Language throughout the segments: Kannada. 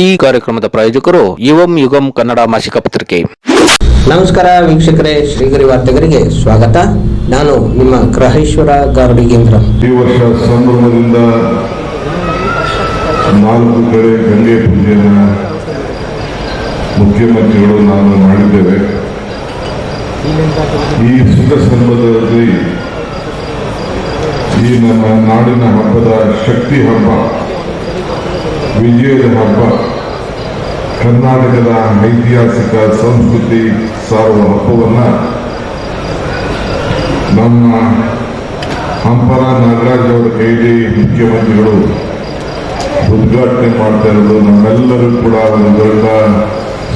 ಈ ಕಾರ್ಯಕ್ರಮದ ಪ್ರಾಯೋಜಕರು ಯುವಂ ಯುಗಂ ಕನ್ನಡ ಮಾಸಿಕ ಪತ್ರಿಕೆ. ನಮಸ್ಕಾರ ವೀಕ್ಷಕರೇ ಶ್ರೀಗರಿ ವಾರ್ತೆಗರಿಗೆ ಸ್ವಾಗತ. ನಾನು ನಿಮ್ಮ ಗ್ರಹೇಶ್ವರ ಗಾರ್ಡಿಗೇಂದ್ರ ಈ ವರ್ಷ ಸಂಭ್ರಮದಿಂದ ನಾಲ್ಕು ಕಡೆ ಗಂಗೆ ಪೂಜೆಯನ್ನು ಮುಖ್ಯಮಂತ್ರಿಗಳು ನಾನು ಮಾಡಿದ್ದೇವೆ. ಈ ಸುಖ ಸಂದರ್ಭದಲ್ಲಿ ಈ ನಮ್ಮ ನಾಡಿನ ಹಬ್ಬದ ಶಕ್ತಿ ಹಬ್ಬ ವಿಜಯದ ಹಬ್ಬ ಕರ್ನಾಟಕದ ಐತಿಹಾಸಿಕ ಸಂಸ್ಕೃತಿ ಸಾರುವ ಹಬ್ಬವನ್ನು ನಮ್ಮ ಹಂಪರ ನಾಗರಾಜ್ ಅವರ ಕೈಲಿ ಮುಖ್ಯಮಂತ್ರಿಗಳು ಉದ್ಘಾಟನೆ ಮಾಡ್ತಾ ಇರೋದು ನಮ್ಮೆಲ್ಲರೂ ಕೂಡ ಒಂದು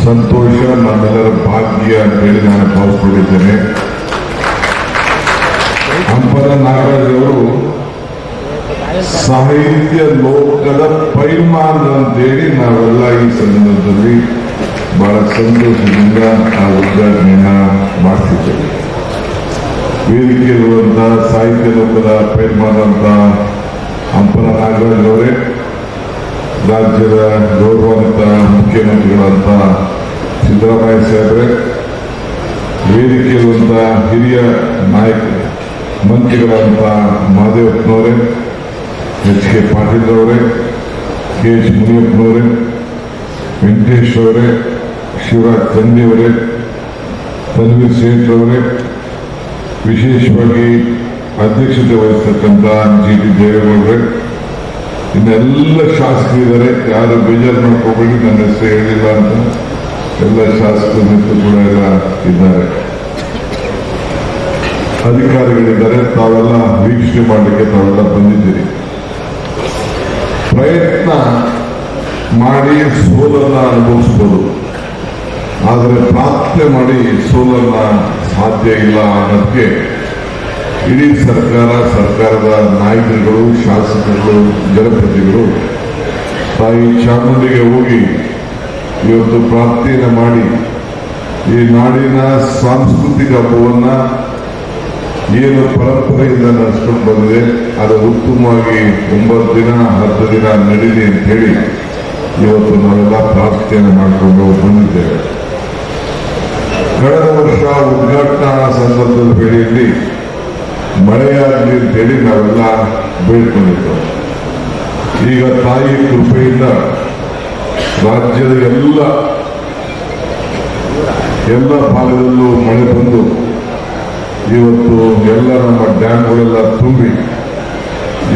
ಸಂತೋಷ, ನಮ್ಮೆಲ್ಲರ ಭಾಗ್ಯ ಅಂತೇಳಿ ನಾನು ಭಾವಿಸ್ಕೊಂಡಿದ್ದೇನೆ ಹಂಪರ ನಾಗರಾಜ್ ಅವರು ಸಾಹಿತ್ಯ ಪೈಲ್ಮಾನ್ ಅಂತೇಳಿ ನಾವೆಲ್ಲ ಈ ಸಂದರ್ಭದಲ್ಲಿ ಬಹಳ ಸಂತೋಷದಿಂದ ಆ ಉದ್ಘಾಟನೆಯನ್ನ ಮಾಡ್ತಿದ್ದೇವೆ. ವೇದಿಕೆಯಲ್ಲಿರುವಂತಹ ಸಾಹಿತ್ಯ ಲೋಕದ ಪೈಲ್ಮಾನಂತ ಹಂಪನ ನಾಗರಾಜ್ ಅವರೇ ರಾಜ್ಯದ ಗೌರವಾನ್ವಿತ ಮುಖ್ಯಮಂತ್ರಿಗಳಂತ ಸಿದ್ದರಾಮಯ್ಯ ಸಾಹೇಬ್ರೆ ವೇದಿಕೆಯಲ್ಲಿರುವಂತಹ ಹಿರಿಯ ನಾಯಕ ಮಂತ್ರಿಗಳಂತ ಮಹದೇವಪ್ಪನವರೇ ಎಚ್ ಕೆ ಪಾಟೀಲ್ ಅವರೇ ಕೆ ಎಚ್ ಮುನಿಯಪ್ಪನವರೇ ವೆಂಕಟೇಶ್ ಅವರೇ ಶಿವರಾಜ್ ತಂದೆ ಅವರೇ ತನ್ವೀರ್ ಸೇಠ್ ಅವರೇ ವಿಶೇಷವಾಗಿ ಅಧ್ಯಕ್ಷತೆ ವಹಿಸ್ತಕ್ಕಂಥ ಜಿ ಟಿ ದೇವೇಗೌಡರೇ. ಇನ್ನೆಲ್ಲ ಶಾಸಕರಿದ್ದಾರೆ ಯಾರು ಬೇಜಾರು ಮಾಡ್ಕೋಬೇಡಿ, ನನ್ನ ಹೆಸರು ಹೇಳಿಲ್ಲ ಅಂತ ಎಲ್ಲ ಶಾಸಕರ ಕೂಡ ಎಲ್ಲ ಇದ್ದಾರೆ. ಅಧಿಕಾರಿಗಳಿದ್ದಾರೆ. ತಾವೆಲ್ಲ ವೀಕ್ಷಣೆ ಮಾಡಲಿಕ್ಕೆ ತಾವೆಲ್ಲ ಬಂದಿದ್ದೀರಿ. ಪ್ರಯತ್ನ ಮಾಡಿ ಸೋಲನ್ನ ಅನುಭವಿಸಬಹುದು ಆದರೆ ಪ್ರಾರ್ಥನೆ ಮಾಡಿ ಸೋಲನ್ನ ಸಾಧ್ಯ ಇಲ್ಲ ಅನ್ನೋದಕ್ಕೆ ಇಡೀ ಸರ್ಕಾರ, ಸರ್ಕಾರದ ನಾಯಕರುಗಳು ಶಾಸಕರು ಜನಪ್ರತಿನಿಧಿಗಳು ತಾಯಿ ಚಾಮುಂಡಿಗೆ ಹೋಗಿ ಇವತ್ತು ಪ್ರಾರ್ಥನೆಯನ್ನು ಮಾಡಿ ಈ ನಾಡಿನ ಸಾಂಸ್ಕೃತಿಕ ಹಬ್ಬವನ್ನ ಏನು ಪರಂಪರೆಯಿಂದ ನಡೆಸ್ಕೊಂಡು ಬಂದಿದೆ, ಅದು ಉತ್ತಮವಾಗಿ ಒಂಬತ್ತು ದಿನ, ಹತ್ತು ದಿನ ನಡೀಲಿ ಅಂತ ಹೇಳಿ ಇವತ್ತು ನಾವೆಲ್ಲ ಪ್ರಾರ್ಥನೆಯನ್ನು ಮಾಡಿಕೊಂಡು ಬಂದಿದ್ದೇವೆ. ಕಳೆದ ವರ್ಷ ಉದ್ಘಾಟನಾ ಸಂದರ್ಭದ ವೇಳೆಯಲ್ಲಿ ಮಳೆಯಾಗಲಿ ಅಂತೇಳಿ ನಾವೆಲ್ಲ ಬೇಡ್ಕೊಂಡಿದ್ದೆವು. ಈಗ ತಾಯಿ ಕೃಪೆಯಿಂದ ರಾಜ್ಯದ ಎಲ್ಲ ಎಲ್ಲ ಭಾಗದಲ್ಲೂ ಮಳೆ ಬಂದು ಇವತ್ತು ಎಲ್ಲ ನಮ್ಮ ಡ್ಯಾಮ್ಗಳೆಲ್ಲ ತುಂಬಿ,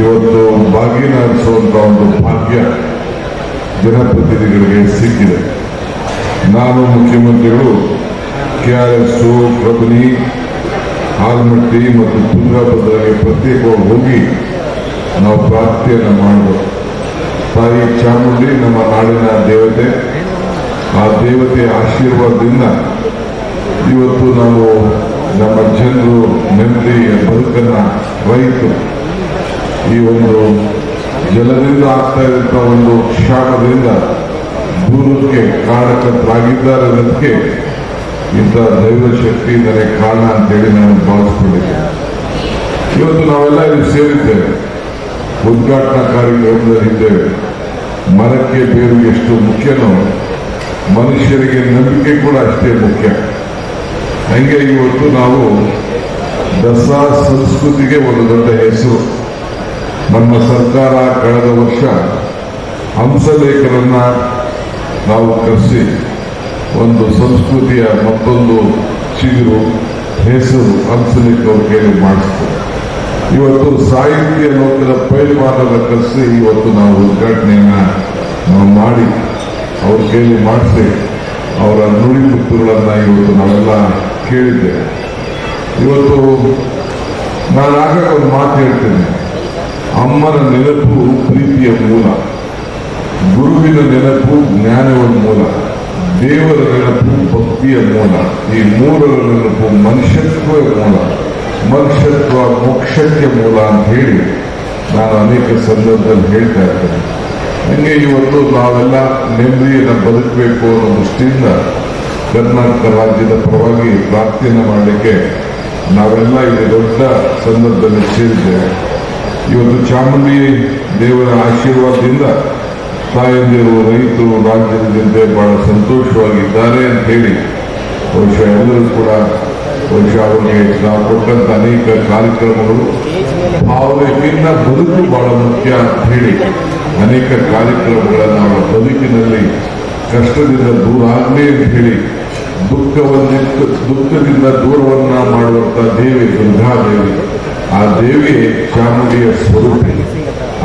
ಇವತ್ತು ಬಾಗಿನ ಹರಿಸುವಂತ ಒಂದು ಭಾಗ್ಯ ಜನಪ್ರತಿನಿಧಿಗಳಿಗೆ ಸಿಕ್ಕಿದೆ. ನಾನು ಮುಖ್ಯಮಂತ್ರಿಗಳು ಕೆಆರ್ಎಸ್ ಕಬನಿ ಆಲಮಟ್ಟಿ ಮತ್ತು ತುಂಗಭದ್ರಗೆ ಪ್ರತ್ಯೇಕವಾಗಿ ಹೋಗಿ ನಾವು ಪ್ರಾರ್ಥನೆಯನ್ನು ಮಾಡಿದೆವು. ತಾಯಿ ಚಾಮುಂಡಿ, ನಮ್ಮ ನಾಡಿನ ದೇವತೆ, ಆ ದೇವತೆಯ ಆಶೀರ್ವಾದದಿಂದ ಇವತ್ತು ನಾವು ನಮ್ಮ ಜನರು ನೆಮ್ಮದಿಯ ಬದುಕನ್ನ ರೈತರು. ಈ ಒಂದು ಜಲದಿಂದ ಆಗ್ತಾ ಇರುವಂತಹ ಒಂದು ಕ್ಷಾಮದಿಂದ ದೂರಕ್ಕೆ ಕಾರಣಕರ್ತರಾಗಿದ್ದಾರೆ ಅನ್ನೋದಕ್ಕೆ ಇಂಥ ದೈವ ಶಕ್ತಿ ನನಗೆ ಕಾರಣ ಅಂತೇಳಿ ನಾನು ಭಾವಿಸ್ಕೊಂಡಿದ್ದೆ ಇವತ್ತು ನಾವೆಲ್ಲ ಇಲ್ಲಿ ಸೇರಿದ್ದೇವೆ. ಉದ್ಘಾಟನಾ ಕಾರ್ಯಕ್ರಮದಲ್ಲಿ ಇದ್ದೇವೆ ಮರಕ್ಕೆ ಬೇರು ಎಷ್ಟು ಮುಖ್ಯನೋ ಮನುಷ್ಯರಿಗೆ ನಂಬಿಕೆ ಕೂಡ ಅಷ್ಟೇ ಮುಖ್ಯ. ಹಂಗೆ ಇವತ್ತು ನಾವು ದಸರಾ ಸಂಸ್ಕೃತಿಗೆ ಒಂದು ದೊಡ್ಡ ಹೆಸರು. ನಮ್ಮ ಸರ್ಕಾರ ಕಳೆದ ವರ್ಷ ಹಂಸಲೇಖರನ್ನ ನಾವು ಕರೆಸಿ, ಒಂದು ಸಂಸ್ಕೃತಿಯ ಮತ್ತೊಂದು ಚಿಗುರು, ಹೆಸರು ಹಂಸಲೇಖರು ಕೇಳಿ ಮಾಡಿಸ್ತು ಇವತ್ತು ಸಾಹಿತ್ಯ ಲೋಕದ ಪೈಲ್ವಾನರ ಕರೆಸಿ ಇವತ್ತು ನಾವು ಉದ್ಘಾಟನೆಯನ್ನ ನಾವು ಮಾಡಿ, ಅವ್ರ ಕೇಳಿ ಮಾಡಿಸಿ, ಅವರ ನುಡಿ ಮುತ್ತುಗಳನ್ನ ಇವತ್ತು ನಾವೆಲ್ಲ ಕೇಳಿದ್ದೇವೆ ಇವತ್ತು ನಾನು ಆಗ ಒಂದು ಮಾತು ಹೇಳ್ತೇನೆ. ಅಮ್ಮನ ನೆನಪು ಪ್ರೀತಿಯ ಮೂಲ. ಗುರುವಿನ ನೆನಪು ಜ್ಞಾನದ ಮೂಲ. ದೇವರ ನೆನಪು ಭಕ್ತಿಯ ಮೂಲ. ಈ ಮೂರರ ನೆನಪು ಮನುಷ್ಯತ್ವದ ಮೂಲ. ಮನುಷ್ಯತ್ವ ಮೋಕ್ಷಕ್ಕೆ ಮೂಲ ಅಂತ ಹೇಳಿ ನಾನು ಅನೇಕ ಸಂದರ್ಭದಲ್ಲಿ ಹೇಳ್ತಾ ಇರ್ತೇನೆ. ಹಂಗೆ ಇವತ್ತು ನಾವೆಲ್ಲ ನೆಮ್ಮದಿಯನ್ನು ಬದುಕಬೇಕು ಅನ್ನೋ ದೃಷ್ಟಿಯಿಂದ ಕರ್ನಾಟಕ ರಾಜ್ಯದ ಪರವಾಗಿ ಪ್ರಾರ್ಥನೆ ಮಾಡಲಿಕ್ಕೆ ನಾವೆಲ್ಲ ಇಲ್ಲಿ ದೊಡ್ಡ ಸಂದರ್ಭದಲ್ಲಿ ಸೇರಿದ್ದೇವೆ. ಇವತ್ತು ಚಾಮುಂಡಿ ದೇವರ ಆಶೀರ್ವಾದದಿಂದ ತಾಯಂದಿರು, ರೈತರು, ರಾಜ್ಯದ ಜನತೆ ಬಹಳ ಸಂತೋಷವಾಗಿದ್ದಾರೆ ಅಂತ ಹೇಳಿ ಬಹುಶಃ ಎಲ್ಲರೂ ಕೂಡ ಬಹುಶಃ ಅವರಿಗೆ ನಾವು ಕೊಟ್ಟಂತ ಅನೇಕ ಕಾರ್ಯಕ್ರಮಗಳು ಭಾವನೆಗಿಂತ ಬದುಕು ಬಹಳ ಮುಖ್ಯ ಅಂತ ಹೇಳಿ ಅನೇಕ ಕಾರ್ಯಕ್ರಮಗಳನ್ನು ಅವರ ಬದುಕಿನಲ್ಲಿ ಕಷ್ಟದಿಂದ ದೂರ ಆಗಲಿ ಅಂತ ಹೇಳಿ ದುಃಖವನ್ನಿತ್ತು ದುಃಖದಿಂದ ದೂರವನ್ನ ಮಾಡುವಂತ ದೇವಿ ದುರ್ಗಾದೇವಿ ಆ ದೇವಿ ಚಾಮುಂಡಿಯ ಸ್ವರೂಪಿ.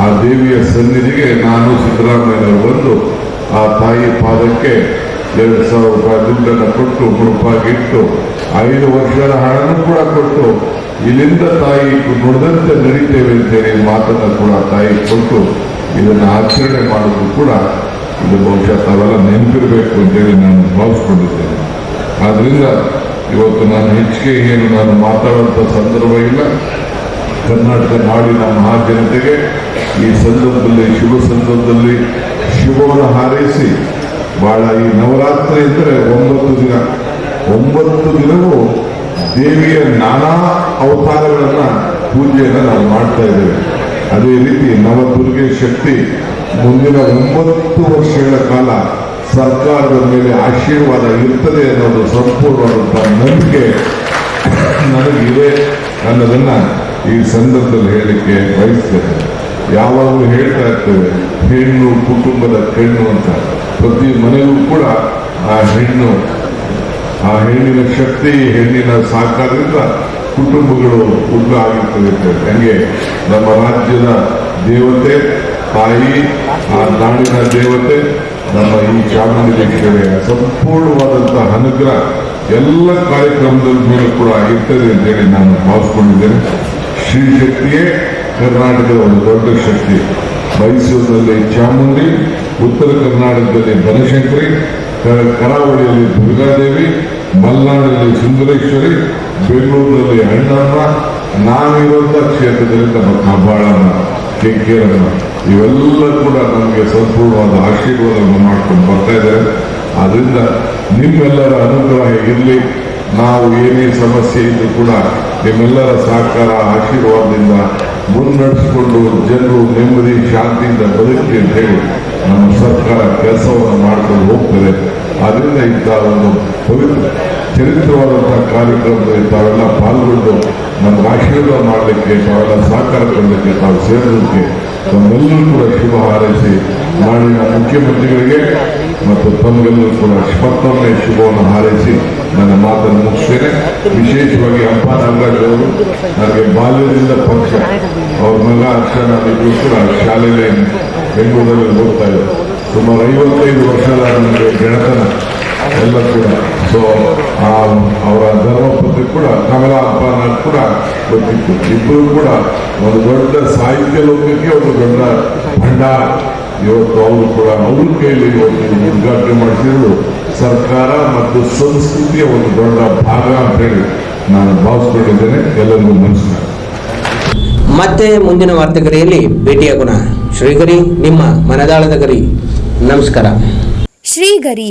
ಆ ದೇವಿಯ ಸನ್ನಿಧಿಗೆ ನಾನು ಸಿದ್ದರಾಮಯ್ಯ ಬಂದು ಆ ತಾಯಿ ಪಾದಕ್ಕೆ ಎರಡು ಸಾವಿರ ರೂಪಾಯಿ ದುಡ್ಡನ್ನು ಕೊಟ್ಟು ಮುಡುಪಾಗಿಟ್ಟು ಐದು ವರ್ಷದ ಹಣನೂ ಕೂಡ ಕೊಟ್ಟು, ಇಲ್ಲಿಂದ ತಾಯಿ ನುಡಿದಂತೆ ನಡೀತೇವೆ ಅಂತೇಳಿ ಮಾತನ್ನು ಕೂಡ ತಾಯಿ ಕೊಟ್ಟು ಇದನ್ನು ಆಚರಣೆ ಮಾಡೋದು ಕೂಡ ಇದು ಬಹುಶಃ ತಾವೆಲ್ಲ ನೆನಪಿರಬೇಕು ಅಂತೇಳಿ ನಾನು ಭಾವಿಸ್ಕೊಂಡಿದ್ದೇನೆ. ಆದ್ರಿಂದ ಇವತ್ತು ನಾನು ಹೆಚ್ಚಿಗೆ ಏನು ನಾನು ಮಾತಾಡುವಂಥ ಸಂದರ್ಭ ಇಲ್ಲ. ಕರ್ನಾಟಕ ನಾಡಿನ ಮಹಾಜನತೆಗೆ ಈ ಸಂದರ್ಭದಲ್ಲಿ, ಶುಭ ಸಂದರ್ಭದಲ್ಲಿ ಶುಭವನ್ನು ಹಾರೈಸಿ, ಬಹಳ ಈ ನವರಾತ್ರಿ ಅಂದರೆ ಒಂಬತ್ತು ದಿನ, ಒಂಬತ್ತು ದಿನವೂ ದೇವಿಯ ನಾನಾ ಅವತಾರಗಳನ್ನು ಪೂಜೆಯನ್ನು ನಾವು ಮಾಡ್ತಾ ಇದ್ದೇವೆ. ಅದೇ ರೀತಿ ನವದುರ್ಗೆ ಶಕ್ತಿ ಮುಂದಿನ ಒಂಬತ್ತು ವರ್ಷಗಳ ಕಾಲ ಸರ್ಕಾರದ ಮೇಲೆ ಆಶೀರ್ವಾದ ಇರ್ತದೆ ಅನ್ನೋದು ಸಂಪೂರ್ಣವಾದಂತಹ ನಂಬಿಕೆ ನನಗಿದೆ ಅನ್ನೋದನ್ನ ಈ ಸಂದರ್ಭದಲ್ಲಿ ಹೇಳಲಿಕ್ಕೆ ಬಯಸ್ತೇನೆ. ಯಾವಾಗಲೂ ಹೇಳ್ತಾ ಇರ್ತೇವೆ, ಹೆಣ್ಣು ಕುಟುಂಬದ ಕಣ್ಣು ಅಂತ. ಪ್ರತಿ ಮನೆಯಲ್ಲೂ ಕೂಡ ಆ ಹೆಣ್ಣು, ಆ ಹೆಣ್ಣಿನ ಶಕ್ತಿ, ಹೆಣ್ಣಿನ ಸಾಕಾರದಿಂದ ಕುಟುಂಬಗಳು ಉಗ್ರ ಆಗಿರ್ತದೆ ಹಂಗೆ ನಮ್ಮ ರಾಜ್ಯದ ದೇವತೆ, ತಾಯಿ, ಆ ನಾಡಿನ ದೇವತೆ ನಮ್ಮ ಈ ಚಾಮುಂಡೇಶ್ವರಿಯ ಸಂಪೂರ್ಣವಾದಂತಹ ಅನುಗ್ರಹ ಎಲ್ಲ ಕಾರ್ಯಕ್ರಮದ ಮೇಲೆ ಕೂಡ ಇರ್ತದೆ ಅಂತೇಳಿ ನಾನು ಭಾವಿಸ್ಕೊಂಡಿದ್ದೇನೆ. ಶ್ರೀ ಶಕ್ತಿಯೇ ಕರ್ನಾಟಕದ ಒಂದು ದೊಡ್ಡ ಶಕ್ತಿ. ಮೈಸೂರಿನಲ್ಲಿ ಚಾಮುಂಡಿ, ಉತ್ತರ ಕರ್ನಾಟಕದಲ್ಲಿ ಬನಶಂಕರಿ ಕರಾವಳಿಯಲ್ಲಿ ದುರ್ಗಾದೇವಿ, ಮಲ್ನಾಡಲ್ಲಿ ಸುಂದರೇಶ್ವರಿ, ಬೆಂಗಳೂರಿನಲ್ಲಿ ಅಣ್ಣಮ್ಮ ನಾವಿರುವಂತಹ ಕ್ಷೇತ್ರದಲ್ಲಿ ನಮ್ಮ ಕಬ್ಬಾಳಮ್ಮ ಕೆಂಕೇರಮ್ಮ ಇವೆಲ್ಲ ಕೂಡ ನಮಗೆ ಸಂಪೂರ್ಣವಾದ ಆಶೀರ್ವಾದವನ್ನು ಮಾಡ್ಕೊಂಡು ಬರ್ತಾ ಇದೆ. ಆದ್ರಿಂದ ನಿಮ್ಮೆಲ್ಲರ ಅನುಗ್ರಹ ಇರಲಿ ನಾವು ಏನೇ ಸಮಸ್ಯೆ ಇದ್ರೂ ಕೂಡ ನಿಮ್ಮೆಲ್ಲರ ಸಹಕಾರ, ಆಶೀರ್ವಾದದಿಂದ ಮುನ್ನಡೆಸಿಕೊಂಡು ಜನರು ನೆಮ್ಮದಿ, ಶಾಂತಿಯಿಂದ ಬದುಕಿ ಅಂತ ಹೇಳಿ ನಮ್ಮ ಸರ್ಕಾರ ಕೆಲಸವನ್ನು ಮಾಡ್ಕೊಂಡು ಹೋಗ್ತದೆ. ಅದರಿಂದ ಇಂಥ ಒಂದು ಪವಿತ್ರ ಚರಿತ್ರವಾದಂತಹ ಕಾರ್ಯಕ್ರಮದಲ್ಲಿ ತಾವೆಲ್ಲ ಪಾಲ್ಗೊಂಡು ನಮ್ಗೆ ಆಶೀರ್ವಾದ ಮಾಡಲಿಕ್ಕೆ ತಾವೆಲ್ಲ ಸಹಕಾರ ಕೊಡಲಿಕ್ಕೆ ತಾವು ಸೇರೋದಕ್ಕೆ ತಮ್ಮೆಲ್ಲರೂ ಕೂಡ ಶುಭ ಹಾರೈಸಿ ನಾಡಿನ ಮುಖ್ಯಮಂತ್ರಿಗಳಿಗೆ ಮತ್ತು ತಮಗೆಲ್ಲರೂ ಕೂಡ ಮತ್ತೊಮ್ಮೆ ಶುಭವನ್ನು ಹಾರೈಸಿ ನನ್ನ ಮಾತನ್ನು ಮುಗಿಸ್ತೇನೆ. ವಿಶೇಷವಾಗಿ ಅಪ್ಪ ನಾಗರಾಜ್ ಅವರು ನನಗೆ ಬಾಲ್ಯದಿಂದ ಪಕ್ಷ, ಅವ್ರ ಮಗ ಇಬ್ಬರು ಕೂಡ ಶಾಲೆಯಲ್ಲಿ ಬೆಂಗಳೂರಲ್ಲಿ ಓದ್ತಾ ಇದ್ದಾರೆ. ಸುಮಾರು ಐವತ್ತೈದು ವರ್ಷದ ನನಗೆ ಗೆಳತನ, ಎಲ್ಲ ಕೂಡ ಸೊ ಅವರ ಧರ್ಮಪತ್ನಿ ಕೂಡ ಕಮಲ ಅಪ್ಪ ನಾನು ಕೂಡ ಗೊತ್ತಿತ್ತು ಇಬ್ಬರು ಕೂಡ ಒಂದು ದೊಡ್ಡ ಸಾಹಿತ್ಯ ಲೋಕಕ್ಕೆ ಒಂದು ದೊಡ್ಡ ಭಂಡಾರ. ಇವತ್ತು ಅವರು ಕೂಡ ಅವ್ರ ಕೈಯಲ್ಲಿ ಇವತ್ತು ಉದ್ಘಾಟನೆ ಮಾಡಿಸಿದ್ರು. ಸರ್ಕಾರ ಮತ್ತು ಸಂಸ್ಕೃತಿಯ ಒಂದು ದೊಡ್ಡ ಭಾಗ ಅಂತ ಹೇಳಿ ನಾನು ಭಾವಿಸ್ಕೊಂಡಿದ್ದೇನೆ. ಎಲ್ಲರಿಗೂ ನಮಸ್ಕಾರ. ಮತ್ತೆ ಮುಂದಿನ ವಾರ್ತೆಗರಿಯಲ್ಲಿ ಭೇಟಿಯಾಗೋಣ. ಶ್ರೀಗರಿ ನಿಮ್ಮ ಮನದಾಳದ ಗರಿ. ನಮಸ್ಕಾರ. ಶ್ರೀಗರಿ